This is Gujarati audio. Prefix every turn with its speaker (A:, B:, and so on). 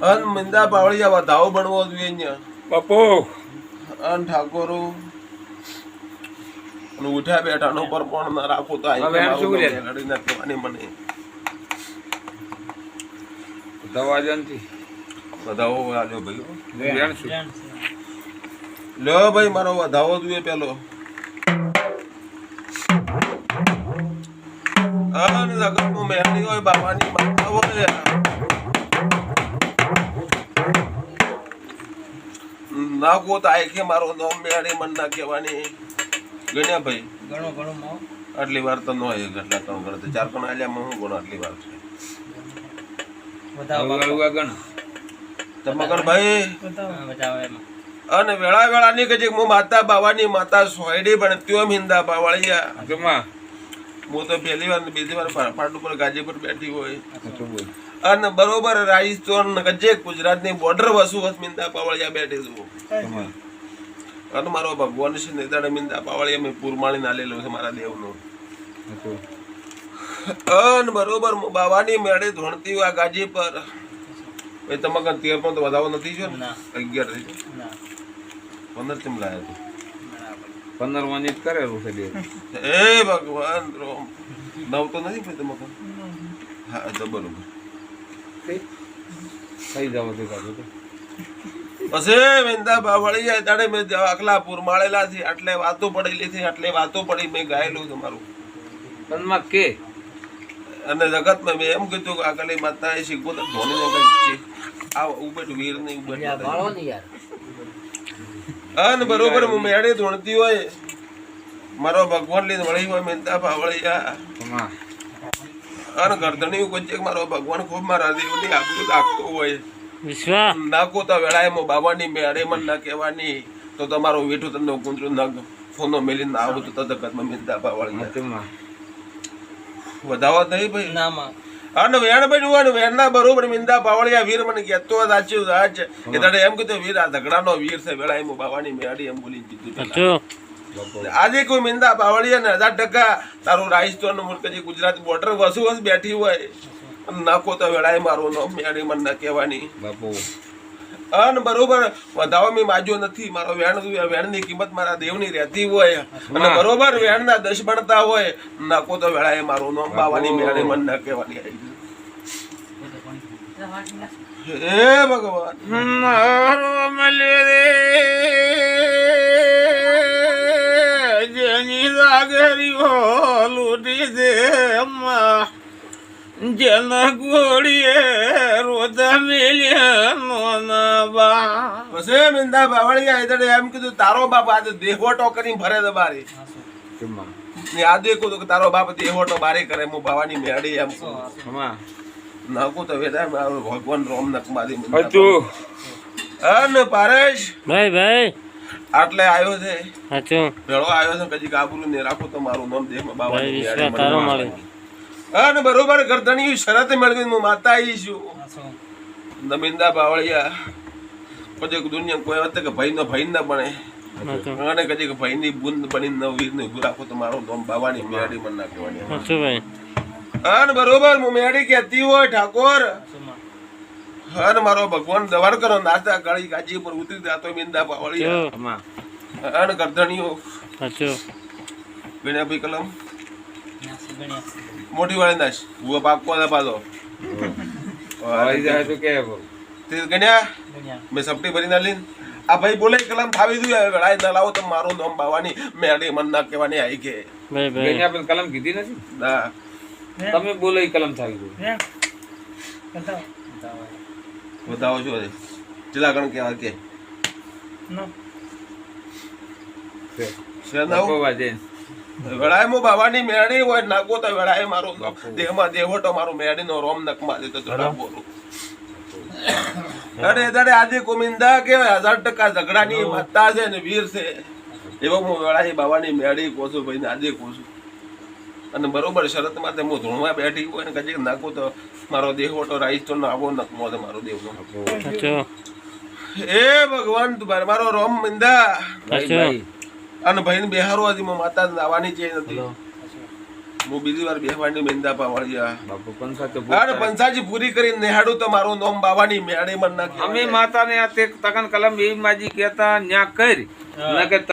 A: અન મિંદા પાવળિયા વધાવો બનવો જોઈએ અહીંયા
B: બાપુ.
A: અન ઠાકોરો. અને ઉઠ્યા બેઠાનો પર પણ ના રાખો તો આઈ
B: હવે એમ શું રે
A: લડી ના કહેવાની મને.
B: દવા જનથી.
A: વધાવો આલ્યો ભાઈ
B: વેણ શું?
A: લ્યો ભાઈ મારો વધાવો જોઈએ પેલો. અન જગતનું મહેરની હોય બાબાની માતા હોય. નાખો તો કે મારો નામ મેળી મન ના કહેવાની. ગણ્યા ભાઈ?
C: ઘણો ઘણો
A: આટલી વાર તો નો એક એટલા કેટલા ત્રણ તો. ચાર પણ આલ્યા હું ગણો આટલી વાર છે?
B: હળવા ગણ.
A: ભાઈ? અને વેળા વેળાની કે જે હું માતા બાવાની માતા સોયડી પણ ત્યો મિંદા બાવાળિયા.
B: જમા
A: હું તો પહેલી વાર ને બીજી વાર ગાજી પર બેઠી હોય. અને બરોબર રાજસ્થાન ને ગજે ગુજરાતની બોર્ડર વસુ વસ મિંદા પાવળિયા બેઠી છું અને મારો ભગવાન છે નેતાડે મિંદા પાવળિયા મેં પૂરમાણી નાલેલો છે મારા દેવનો. અન બરોબર બાવાની મેળે ધોણતી હોય આ ગાજી પર. ભાઈ તમે કાંઈ તેર પણ તો વધારો નથી છો ને? અગિયાર થઈ
C: છે
A: પંદર કેમ લાયા
B: પંદર મિનિટ કરેલું છે બે
A: હે ભગવાન રોમ નવ તો નથી ભાઈ તમારે? હા તો બરોબર.
B: થઈ જાવ ભેગા તો.
A: પછી મેંદા બાવળી જાય તાણે મેં આખલા પૂર માળેલા છે આટલે વાતો પડેલી છે આટલે વાતો પડી મેં ગાયેલું તમારું
B: મનમાં કે?
A: અને જગતમાં મેં એમ કીધું કે આગળ માતા એ શીખવું તો ધોની વગર કઈ છે. આ ઉબેટ વીર નહીં ઉબેટ
C: યાર.
A: અને બરોબર મેળે ધૂણતી હોય. મારો ભગવાન લઈને વળી હોય મેંદા
B: પાવળિયા
A: અન ગરદણી કોઈ મારો ભગવાન ખૂબ મારા દેવની આગળ રાખતો હોય.
D: વિશ્વા.
A: નાખો તો વેળાએ મો બાબાની મેળે મન ના કહેવાની. તો તમારો વેઠું તમને કુંતરું ના ફોનો મેલી ના આવું તો તદકતમાં મિંદા પાવળિયા
B: વધાવા
A: વધાવો નહીં ભાઈ.
C: ના માં.
A: અને વેણ ભાઈ હોય ને વેણના બરોબર મિંદા પાવળિયા વીર મને કહેતો સાચું સાચ. એ તારે એમ કીધું વીર આ ઝઘડાનો વીર છે વેળાએ મો બાબાની મેળી એમ બોલી દીધું પેલા.
D: સાચું
B: બાપુ
A: આજે કોઈ મિંદા પાવળિયા ને હજાર ટકા તારું રાજસ્થાન મુલ્ક જે ગુજરાત બોર્ડર વસુ વસ બેઠી હોય અને નાખો તો વેળાએ મારું નામ મેળી મન ના કહેવાની.
B: બાપુ.
A: અન બરોબર વધાવો મેં માજ્યો નથી મારો વેણ વેણની કિંમત મારા દેવની રહેતી હોય અને બરોબર વેણના દશ બનતા હોય નાખો તો વેળાએ મારું નો બાવાની મેળી મન ના કહેવાની. હે ભગવાન
B: જેની લાગરીઓ લૂટી દે જન ગોળીએ રોતા મેલ્યા નોના
A: પછી મિંદા બાવળિયા એટલે એમ કીધું તારો બાપ આજે દેહોટો કરીને ભરે દબારી આ દેખો તો કે તારો બાપ દેહોટો બારી કરે હું ભાવાની મેળી એમ કહું. નાખું તો વેદા મારો ભગવાન રોમ નકમાદી
B: હતું
A: અન પારેશ?
D: ભાઈ ભાઈ.
A: આટલે આવ્યો છે?
D: સાચું
A: ભેળો આવ્યો છે કજી કાબુલું ને રાખો તો મારું નામ
D: વિશ્વા
A: મેળી
D: તારો મળે
A: અને બરોબર ગરદણી શરત મેળવીને હું માતા આવી છું. નમિંદા બાવળિયા. પછી દુનિયા કોઈ વાત કે ભાઈ નો ભાઈ ના બને અને કદી કે ભાઈ ની બુંદ બની નવ વીર ને ઉભું રાખો તો મારું નામ બાવાની મેળી મન ના કહેવાની. અને બરોબર મુમેડી કહેતી હોય ઠાકોર. હન મારો ભગવાન દવાડ કરો નાતા ગાળી ગાજી પર ઉતરી જાતો મિંદા પાવળી
D: હન
B: જમા
A: સાચો. ગરદણીઓ ભાઈ કલમ. મોટી વાળી નાશ ભૂવા પાકવા ના પાદો
B: આવી જાય તો કે
A: તે ગણ્યા? મેં સપટી ભરી ના લીન. આ ભાઈ બોલે કલમ ફાવી દઉં હવે વેળાએ ના લાવો તો મારું નામ બાવાની મેડી મન ના કહેવાની આવી કે.
B: ગણ્યા કલમ કીધી નથી?
A: ના.
B: તમે બોલો એ કલમ થાવી દો
A: બતાવો. છો ચલા ગણ કેવા કે. વેળાએ બાવાની મેળી હોય નાગો તો વેળાએ મારું દેહમાં મારું નો રોમ નકમાં દે તો બોલું અરે દાડે આજે કોમિંદા કેવાય હજાર ટકા ઝઘડાની માતા છે ને વીર છે. એવો હું વેળાએ બાવાની મેળી કોશું ભાઈ આજે કોશું અને બરોબર શરત માટે હું ધૂણમાં બેઠી હોય ને કદી નાખું તો મારો દેહોટો રાઈસ તો આવો નકમો તો મારો
D: સાચું
A: એ ભગવાન તું મારો રોમ મિંદા. અને ભાઈ ને બિહારો હતી માતા આવવાની છે નથી હું બીજી વાર બેહવાની મિંદા પાવાળિયા અરે પૂરી કરીને નેહાડું તો મારું નોમ બાવાની મેળે મન ના
B: અમે માતાને આ તે તકન કલમ એવી માજી કહેતા ન્યા કરી.